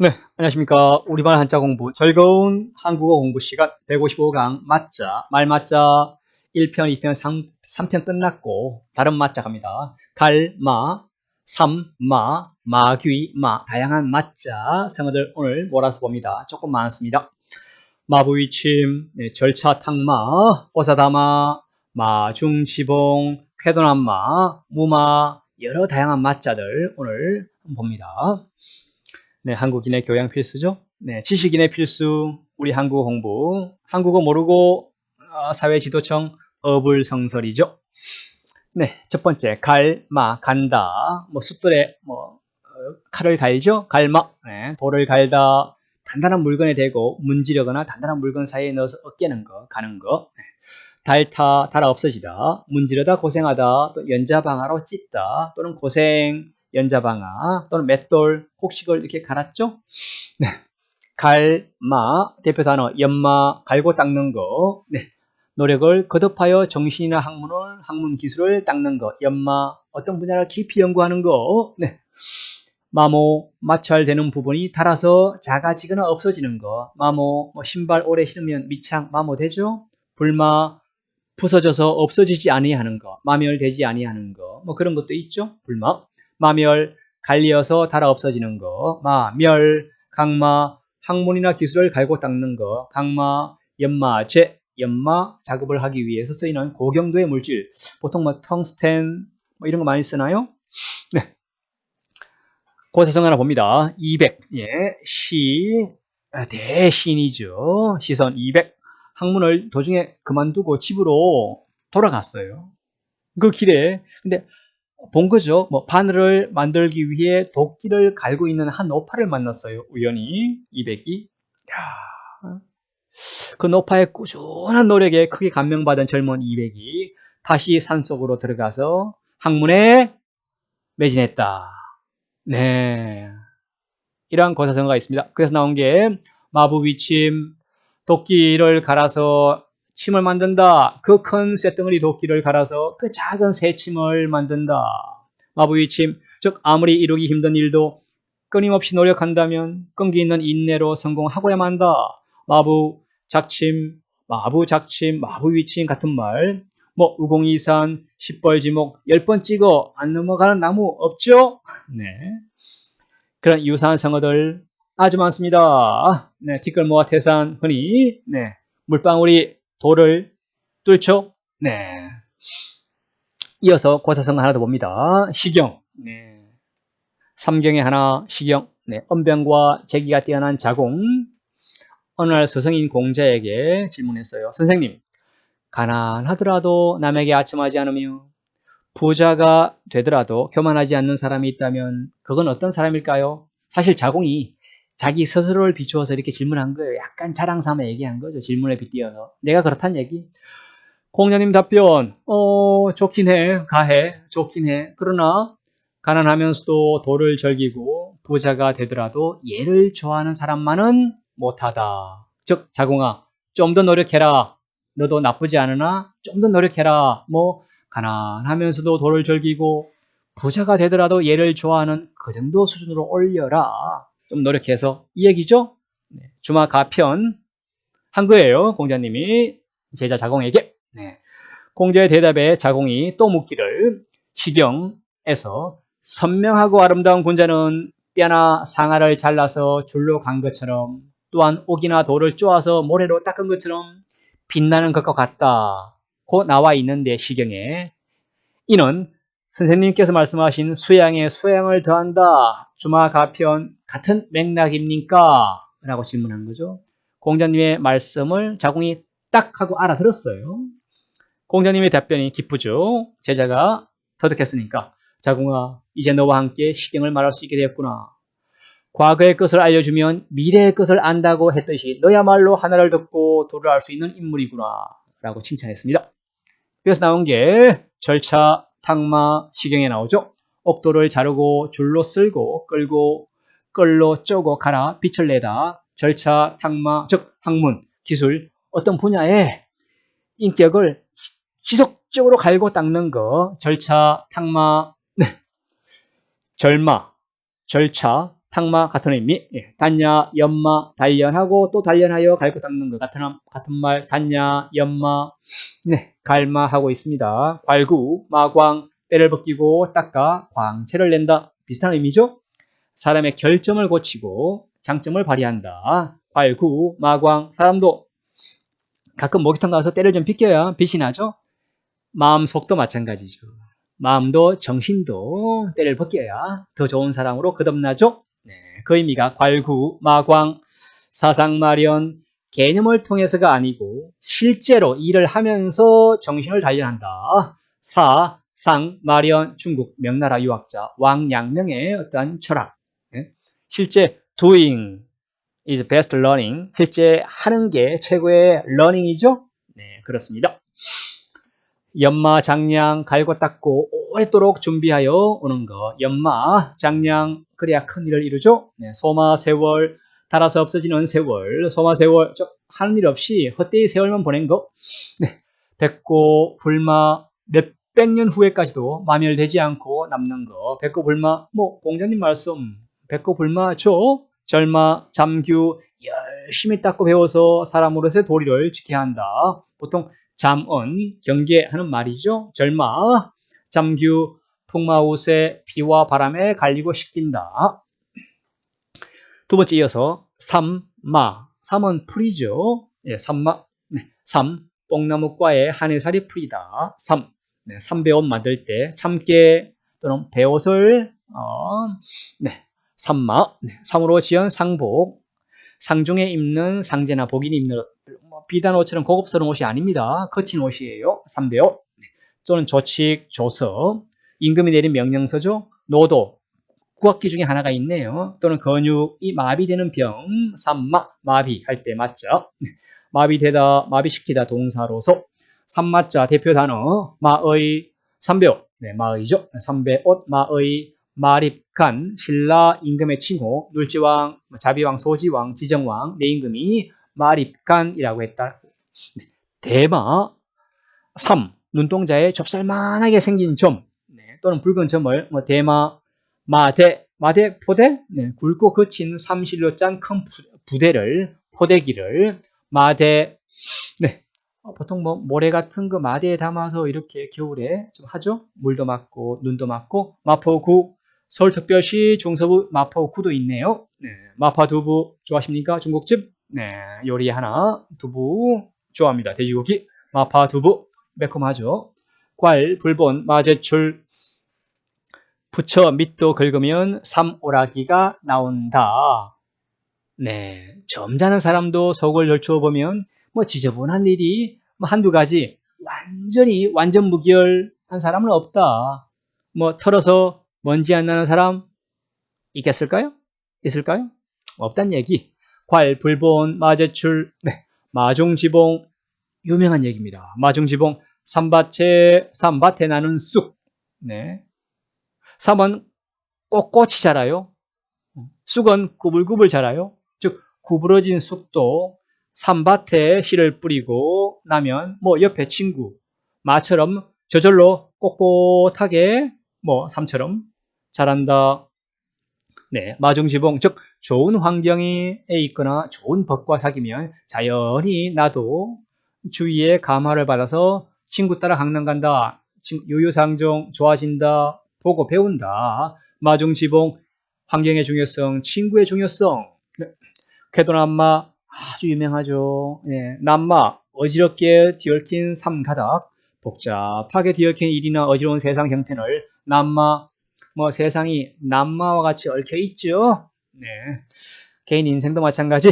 네, 안녕하십니까. 우리말 한자 공부, 즐거운 한국어 공부 시간 155강 맞자, 말 맞자 1편, 2편, 3, 3편 끝났고 다른 맞자 갑니다. 갈, 마, 삼, 마, 마귀, 마 다양한 맞자 성어들 오늘 몰아서 봅니다. 조금 많습니다. 마부이침, 네, 절차 탕마, 호사다마, 마중지봉, 쾌도남마, 무마 여러 다양한 맞자들 오늘 봅니다. 네, 한국인의 교양 필수죠. 네, 지식인의 필수, 우리 한국어 공부, 한국어 모르고 어, 사회 지도청 어불성설이죠. 네, 첫 번째 갈, 마, 간다. 뭐 숫돌에 뭐 어, 칼을 갈죠. 갈마, 네, 돌을 갈다. 단단한 물건에 대고 문지르거나 단단한 물건 사이에 넣어서 어깨는 거, 가는 거. 네. 달타, 달아 없어지다. 문지르다, 고생하다. 또 연자방아로 찢다. 또는 고생, 연자방아 또는 맷돌, 곡식을 이렇게 갈았죠. 네. 갈, 마, 대표 단어, 연마, 갈고 닦는 거. 네. 노력을 거듭하여 정신이나 학문을, 학문 기술을 닦는 거. 연마, 어떤 분야를 깊이 연구하는 거. 네. 마모, 마찰되는 부분이 닳아서 작아지거나 없어지는 거. 마모, 뭐 신발 오래 신으면 밑창 마모되죠. 불마, 부서져서 없어지지 아니하는 거. 마멸되지 아니하는 거. 뭐 그런 것도 있죠. 불마. 마멸, 갈리어서 달아 없어지는 거, 마, 멸, 강마, 학문이나 기술을 갈고 닦는 거, 강마, 연마, 제, 연마 작업을 하기 위해서 쓰이는 고경도의 물질, 보통 뭐 텅스텐 뭐 이런 거 많이 쓰나요? 네. 고사성 하나 봅니다. 200, 예, 시, 아, 대신이죠. 시선 200. 학문을 도중에 그만두고 집으로 돌아갔어요. 그 길에, 근데 본 거죠. 뭐 바늘을 만들기 위해 도끼를 갈고 있는 한 노파를 만났어요. 우연히 200이. 그 노파의 꾸준한 노력에 크게 감명받은 젊은 200이 다시 산속으로 들어가서 학문에 매진했다. 네. 이러한 고사성어가 있습니다. 그래서 나온 게 마부위침, 도끼를 갈아서 침을 만든다. 그큰 쇳덩어리 도끼를 갈아서 그 작은 새침을 만든다. 마부의 침, 즉 아무리 이루기 힘든 일도 끊임없이 노력한다면 끈기 있는 인내로 성공하고야만 한다. 마부 작침, 마부 작침, 마부 위침 같은 말. 뭐 우공이산, 십벌지목, 열 번 찍어 안 넘어가는 나무 없죠? 네. 그런 유사한 성어들 아주 많습니다. 네, 티끌 모아 태산, 흔히 네, 물방울이 돌을 뚫죠? 네. 이어서 고사성 하나 더 봅니다. 시경. 네. 삼경의 하나, 시경. 네. 언병과 재기가 뛰어난 자공. 어느 날 스승인 공자에게 질문했어요. 선생님, 가난하더라도 남에게 아첨하지 않으며 부자가 되더라도 교만하지 않는 사람이 있다면 그건 어떤 사람일까요? 사실 자공이 자기 스스로를 비추어서 이렇게 질문한 거예요. 약간 자랑 삼아 얘기한 거죠. 질문에 빗대어서. 내가 그렇단 얘기. 공자님 답변, 어, 좋긴 해. 가해. 좋긴 해. 그러나, 가난하면서도 돌을 절기고 부자가 되더라도 얘를 좋아하는 사람만은 못하다. 즉, 자공아, 좀 더 노력해라. 너도 나쁘지 않으나 좀 더 노력해라. 뭐, 가난하면서도 돌을 절기고 부자가 되더라도 얘를 좋아하는 그 정도 수준으로 올려라. 좀 노력해서 이 얘기죠. 네, 주마 가편 한 거예요. 공자님이 제자 자공에게. 네. 공자의 대답에 자공이 또 묻기를 시경에서 선명하고 아름다운 군자는 뼈나 상아를 잘라서 줄로 간 것처럼 또한 옥이나 돌을 쪼아서 모래로 닦은 것처럼 빛나는 것과 같다. 고 나와 있는데 시경에 이는 선생님께서 말씀하신 수양에 수양을 더한다. 주마 가편 같은 맥락입니까? 라고 질문한 거죠. 공자님의 말씀을 자공이 딱 하고 알아들었어요. 공자님의 답변이 기쁘죠. 제자가 터득했으니까 자공아 이제 너와 함께 시경을 말할 수 있게 되었구나. 과거의 것을 알려주면 미래의 것을 안다고 했듯이 너야말로 하나를 듣고 둘을 알 수 있는 인물이구나 라고 칭찬했습니다. 그래서 나온 게 절차 탕마 시경에 나오죠. 옥도를 자르고 줄로 쓸고 끌고 끌로 쪼고 갈아 빛을 내다 절차 탕마 즉 학문 기술 어떤 분야에 인격을 지속적으로 갈고 닦는 거 절차 탕마 네. 절마 절차 탁마 같은 의미. 예, 단야, 연마, 단련하고 또 단련하여 갈것 닦는 것 같은 같은 말 단야, 연마, 네, 갈마 하고 있습니다. 괄구, 마광, 때를 벗기고 닦아 광채를 낸다. 비슷한 의미죠? 사람의 결점을 고치고 장점을 발휘한다. 괄구, 마광, 사람도 가끔 목욕탕 가서 때를 좀 비껴야 빛이 나죠? 마음 속도 마찬가지죠. 마음도 정신도 때를 벗겨야 더 좋은 사람으로 거듭나죠. 네, 그 의미가 괄구, 마광, 사상 마련, 개념을 통해서가 아니고 실제로 일을 하면서 정신을 단련한다. 사, 상, 마련, 중국 명나라 유학자 왕양명의 어떤 철학. 네? 실제 doing is best learning. 실제 하는 게 최고의 learning이죠. 네, 그렇습니다. 연마, 장량, 갈고 닦고 오랫도록 준비하여 오는 것. 연마, 장량, 그래야 큰 일을 이루죠. 네, 소마, 세월, 달아서 없어지는 세월, 소마, 세월, 하는 일 없이 헛되이 세월만 보낸 것. 네, 백고, 불마, 몇백 년 후에까지도 마멸되지 않고 남는 거. 백고, 불마, 뭐 공자님 말씀, 백고, 불마죠. 절마, 잠규, 열심히 닦고 배워서 사람으로서의 도리를 지켜야 한다. 보통 잠언, 경계하는 말이죠. 절마, 잠규, 풍마우세, 비와 바람에 갈리고 씻긴다. 두 번째 이어서 삼마, 삼은 풀이죠. 예, 삼마, 네, 삼, 뽕나무과에 한해살이 풀이다. 삼, 네, 삼배옷 만들 때 참깨 또는 배옷을 어, 네, 삼마, 네, 삼으로 지은 상복, 상중에 입는 상제나 복인이 입는 뭐 비단 옷처럼 고급스러운 옷이 아닙니다. 거친 옷이에요. 삼배옷. 또는 조칙, 조서, 임금이 내린 명령서죠. 노도, 구악기 중에 하나가 있네요. 또는 근육이 마비되는 병, 삼마, 마비 할 때 맞죠. 마비되다, 마비시키다 동사로서 삼마자 대표 단어 마의 삼배옷, 네, 마의죠. 삼배옷, 마의 마립간, 신라 임금의 칭호, 눌지왕, 자비왕, 소지왕, 지정왕, 내 임금이 마립간이라고 했다. 대마, 삼, 눈동자에 좁쌀만하게 생긴 점, 네, 또는 붉은 점을 뭐 대마, 마대, 마대, 포대, 네, 굵고 거친 삼실로 짠 큰 부대를, 포대기를, 마대, 네, 어, 보통 뭐 모래 같은 거 마대에 담아서 이렇게 겨울에 좀 하죠. 물도 맞고 눈도 맞고 마포구 서울특별시 중서부 마포구도 있네요. 네, 마파 두부 좋아하십니까? 중국집? 네, 요리 하나 두부 좋아합니다. 돼지고기 마파 두부 매콤하죠. 괄, 불본, 마제출 붙여 밑도 긁으면 삼오라기가 나온다. 네, 점잖은 사람도 속을 열추어 보면 뭐 지저분한 일이 뭐 한두 가지 완전히 완전 무결한 사람은 없다. 뭐 털어서 먼지 안 나는 사람 있겠을까요? 있을까요? 없단 얘기. 괄, 불본, 마제출, 네, 마종지봉 유명한 얘기입니다. 마종지봉 삼밭에 삼밭에 나는 쑥. 네. 삼은 꼿꼿이 자라요. 쑥은 구불구불 자라요. 즉 구부러진 쑥도 삼밭에 씨를 뿌리고 나면 뭐 옆에 친구 마처럼 저절로 꼿꼿하게 뭐 삼처럼 자란다. 네, 마중지봉 즉 좋은 환경에 있거나 좋은 법과 사귀면 자연히 나도 주위에 감화를 받아서 친구 따라 강남 간다. 요요상종 좋아진다. 보고 배운다. 마중지봉 환경의 중요성, 친구의 중요성. 네. 쾌도남마 아주 유명하죠. 네. 남마 어지럽게 뒤얽힌 삼가닥 복잡하게 뒤얽힌 일이나 어지러운 세상 형편을 남마 뭐 세상이 남마와 같이 얽혀 있죠. 네. 개인 인생도 마찬가지.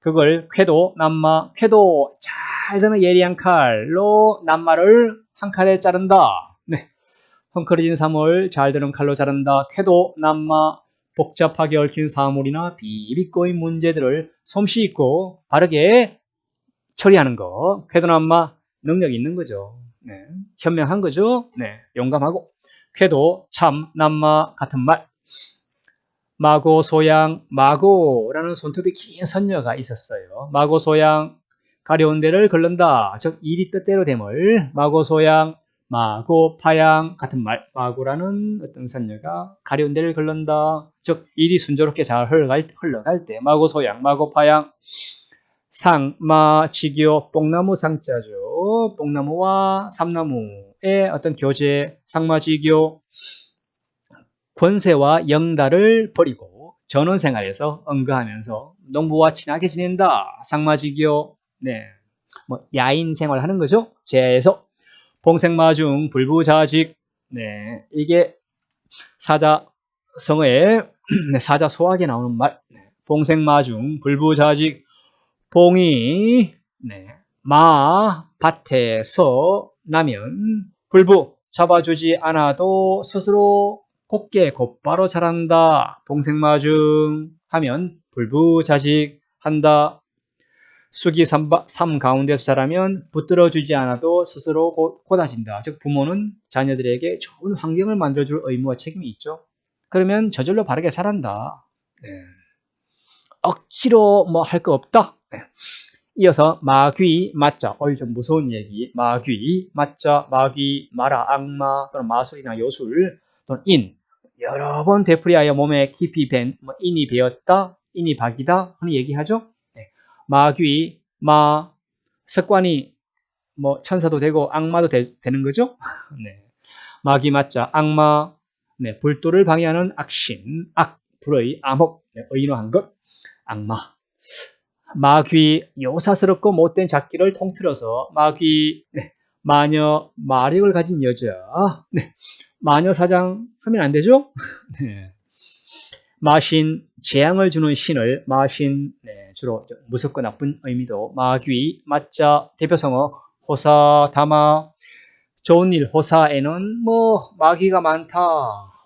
그걸 쾌도, 남마, 쾌도 잘 드는 예리한 칼로 남마를 한 칼에 자른다. 네. 헝클어진 사물 잘 드는 칼로 자른다. 쾌도, 남마, 복잡하게 얽힌 사물이나 비비꼬인 문제들을 솜씨 있고 바르게 처리하는 거. 쾌도, 남마 능력이 있는 거죠. 네. 현명한 거죠. 네. 용감하고. 쾌도, 참, 남마 같은 말. 마고, 소양, 마고라는 손톱이 긴 선녀가 있었어요. 마고, 소양, 가려운 데를 걸른다. 즉 일이 뜻대로 됨을 마고, 소양, 마고 파양 같은 말 마고라는 어떤 선녀가 가려운 데를 걸른다 즉 일이 순조롭게 잘 흘러갈, 흘러갈 때 마고 소양 마고 파양 상, 마, 지교, 뽕나무 상자죠. 뽕나무와 삼나무 의 어떤 교제, 상마지교, 권세와 영달을 버리고 전원 생활에서 응거하면서 농부와 친하게 지낸다. 상마지교, 네, 뭐 야인 생활 하는 거죠. 제에서. 봉생마중 불부자직, 네, 이게 사자 성어에 네, 사자 소학에 나오는 말. 네, 봉생마중 불부자직. 봉이 네, 마 밭에서 나면 불부 잡아주지 않아도 스스로 곱게 곧바로 자란다. 봉생마중 하면 불부자직 한다. 수기 삼, 삼 가운데서 자라면 붙들어주지 않아도 스스로 곧, 곧아진다. 즉 부모는 자녀들에게 좋은 환경을 만들어줄 의무와 책임이 있죠. 그러면 저절로 바르게 자란다. 네. 억지로 뭐 할 거 없다. 네. 이어서 마귀, 맞자, 어이 좀 무서운 얘기. 마귀, 맞자, 마귀, 마라, 악마 또는 마술이나 요술 또는 인 여러 번 되풀이하여 몸에 깊이 밴 뭐, 인이 배었다, 인이 박이다 하는 얘기하죠. 네. 마귀, 마 습관이 뭐 천사도 되고 악마도 되, 는 거죠. 네. 마귀, 맞자, 악마, 네. 불도를 방해하는 악신, 악, 불의, 암흑, 네. 의노한 것, 악마. 마귀 요사스럽고 못된 작기를 통틀어서 마귀 네, 마녀 마력을 가진 여자 네, 마녀 사장 하면 안 되죠? 네. 마신 재앙을 주는 신을 마신 네, 주로 무섭고 나쁜 의미도 마귀 맞자 대표성어 호사 다마 좋은 일 호사에는 뭐 마귀가 많다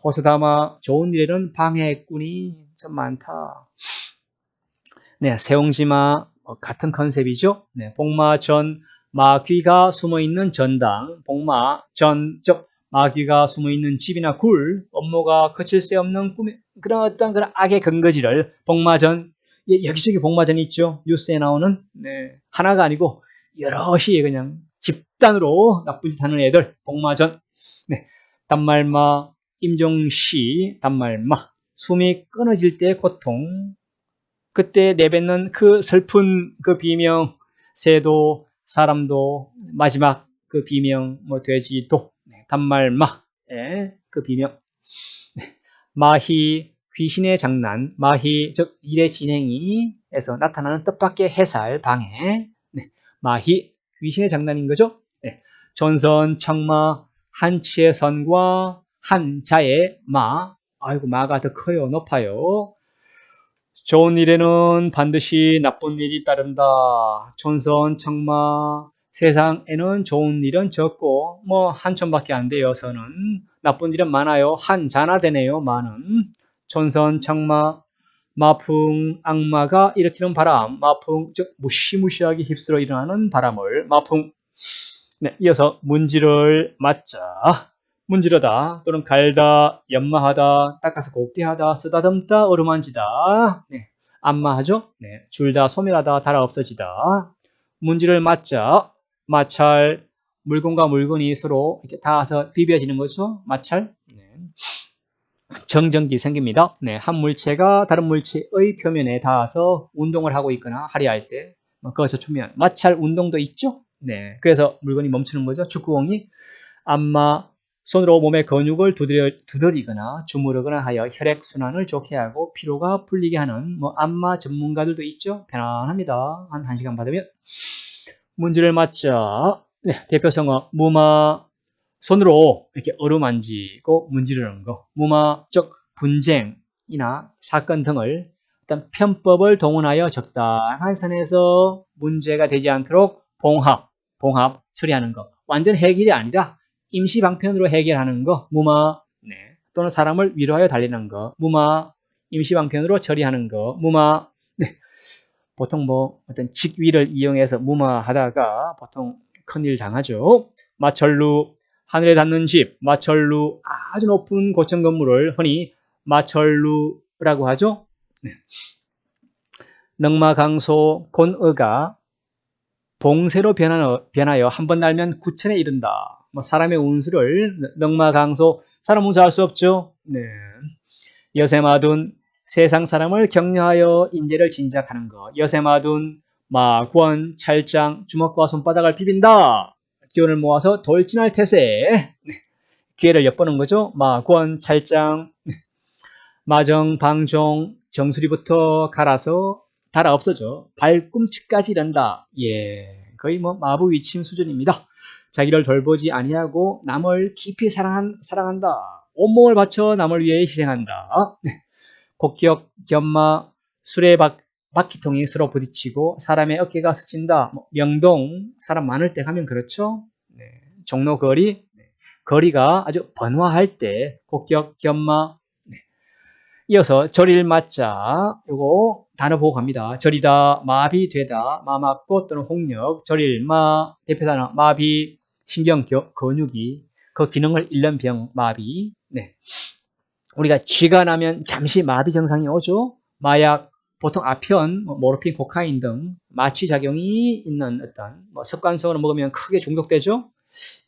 호사 다마 좋은 일에는 방해꾼이 좀 많다 네, 세옹지마 어, 같은 컨셉이죠. 네, 복마전 마귀가 숨어 있는 전당, 복마 전, 즉 마귀가 숨어 있는 집이나 굴, 업무가 거칠 새 없는 꿈 그런 어떤 그런 악의 근거지를 복마전, 예, 여기저기 복마전이 있죠. 뉴스에 나오는 네, 하나가 아니고 여럿이 그냥 집단으로 나쁜 짓 하는 애들, 복마전, 네, 단말마, 임종시, 단말마, 숨이 끊어질 때의 고통, 그때 내뱉는 그 슬픈 그 비명, 새도, 사람도, 마지막 그 비명, 뭐 돼지도, 네, 단말마의 그 비명, 네, 마희, 귀신의 장난, 마희, 즉 일의 진행이에서 나타나는 뜻밖의 해살, 방해, 네, 마희, 귀신의 장난인 거죠. 네, 전선, 청마, 한치의 선과 한자의 마, 아이고 마가 더 커요, 높아요. 좋은 일에는 반드시 나쁜 일이 따른다. 촌선, 청마, 세상에는 좋은 일은 적고 뭐 한천밖에 안 되어서는 나쁜 일은 많아요. 한 자나 되네요. 많은 촌선, 청마, 마풍, 악마가 일으키는 바람, 마풍, 즉 무시무시하게 휩쓸어 일어나는 바람을 마풍. 네, 이어서 문지를 맞자. 문지르다 또는 갈다, 연마하다, 닦아서 곱게하다, 쓰다듬다, 어루만지다. 네, 안마하죠? 네, 줄다, 소멸하다, 달아 없어지다. 문지를 맞자, 마찰, 물건과 물건이 서로 이렇게 닿아서 비벼지는 거죠. 마찰. 네. 정전기 생깁니다. 네, 한 물체가 다른 물체의 표면에 닿아서 운동을 하고 있거나 하리할 때뭐 거기서 초면 마찰 운동도 있죠. 네, 그래서 물건이 멈추는 거죠. 축구공이 안마 손으로 몸의 근육을 두드려, 두드리 거나 주무르거나 하여 혈액순환을 좋게 하고 피로가 풀리게 하는 뭐 안마 전문가들도 있죠. 편안합니다. 한 1시간 받으면. 문제를 맞자. 네, 대표성어 무마 손으로 이렇게 어루만지고 문지르는 거. 무마 즉 분쟁이나 사건 등을 어떤 편법을 동원하여 적당한 선에서 문제가 되지 않도록 봉합, 봉합 처리하는 거. 완전 해결이 아니라 임시 방편으로 해결하는 거, 무마, 네. 또는 사람을 위로하여 달리는 거, 무마, 임시 방편으로 처리하는 거, 무마, 네. 보통 뭐 어떤 직위를 이용해서 무마하다가 보통 큰일 당하죠. 마철루, 하늘에 닿는 집, 마철루, 아주 높은 고층 건물을 흔히 마철루라고 하죠. 네. 넉마강소, 곤어가 봉쇄로 변하여 한 번 날면 구천에 이른다. 뭐 사람의 운수를 넉마강소 사람 운수 알 수 없죠. 네. 여세마둔 세상 사람을 격려하여 인재를 진작하는 것. 여세마둔 마권 찰장 주먹과 손바닥을 비빈다. 기운을 모아서 돌진할 태세. 네. 기회를 엿보는 거죠. 마권 찰장 마정 방종 정수리부터 갈아서 달아 없어져 발꿈치까지 이른다. 예, 거의 뭐 마부 위침 수준입니다. 자기를 돌보지 아니하고 남을 깊이 사랑한, 사랑한다. 온몸을 바쳐 남을 위해 희생한다. 곡격, 견마, 수레 바, 바퀴통이 서로 부딪히고 사람의 어깨가 스친다. 뭐 명동, 사람 많을 때 가면 그렇죠. 네, 종로 거리, 네, 거리가 아주 번화할 때 곡격, 견마, 네. 이어서 절일 맞자 요거 단어 보고 갑니다. 절이다, 마비되다, 마맞고 또는 홍역, 절일 마, 대표 단어 마비, 신경 겨, 근육이 그 기능을 잃는 병 마비. 네. 우리가 쥐가 나면 잠시 마비 증상이 오죠. 마약, 보통 아편, 뭐 모르핀, 코카인 등 마취 작용이 있는 어떤 뭐 습관성으로 먹으면 크게 중독되죠.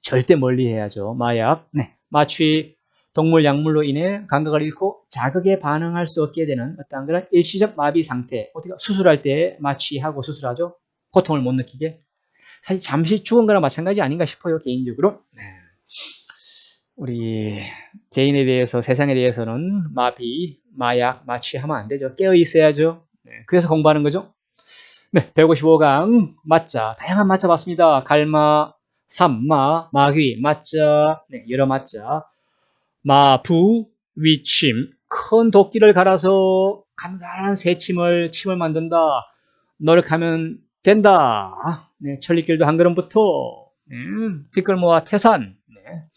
절대 멀리해야죠. 마약, 네. 마취, 동물 약물로 인해 감각을 잃고 자극에 반응할 수 없게 되는 어떤 그런 일시적 마비 상태. 어떻게 수술할 때 마취하고 수술하죠. 고통을 못 느끼게. 사실 잠시 죽은 거나 마찬가지 아닌가 싶어요. 개인적으로. 네. 우리 개인에 대해서 세상에 대해서는 마비, 마약, 마취하면 안 되죠. 깨어 있어야죠. 네. 그래서 공부하는 거죠. 네, 155강 맞자 다양한 맞자 봤습니다. 갈마, 삼마, 마귀, 맞자, 네, 여러 맞자. 마부, 위침, 큰 도끼를 갈아서 간단한 새침을 침을 만든다. 노력하면 된다. 네, 천리길도 한 걸음부터 네, 뒷걸 모아 태산, 네.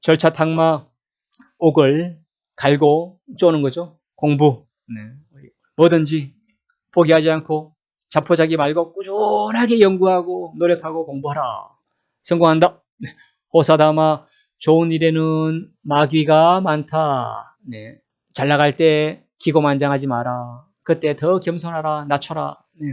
절차 탕마, 옥을 갈고 쪼는 거죠. 공부, 네. 뭐든지 포기하지 않고 자포자기 말고 꾸준하게 연구하고 노력하고 공부하라. 성공한다. 네. 호사다마 좋은 일에는 마귀가 많다. 네. 잘 나갈 때 기고만장하지 마라. 그때 더 겸손하라. 낮춰라. 네.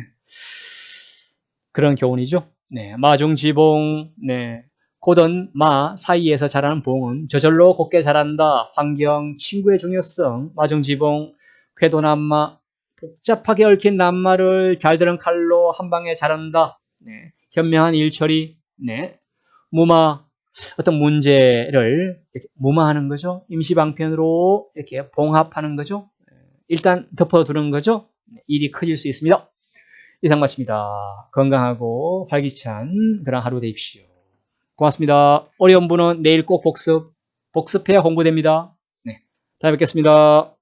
그런 교훈이죠. 네. 마중지봉. 네. 고든 마 사이에서 자라는 봉은 저절로 곱게 자란다. 환경, 친구의 중요성, 마중지봉, 궤도남마, 복잡하게 얽힌 낱말을 잘 들은 칼로 한 방에 자란다. 네. 현명한 일처리, 네. 무마, 어떤 문제를 이렇게 무마하는 거죠. 임시방편으로 이렇게 봉합하는 거죠. 일단 덮어두는 거죠. 일이 커질 수 있습니다. 이상 마칩니다. 건강하고 활기찬 그런 하루 되십시오. 고맙습니다. 어려운 분은 내일 꼭 복습, 복습해야 공부됩니다. 네. 다음에 뵙겠습니다.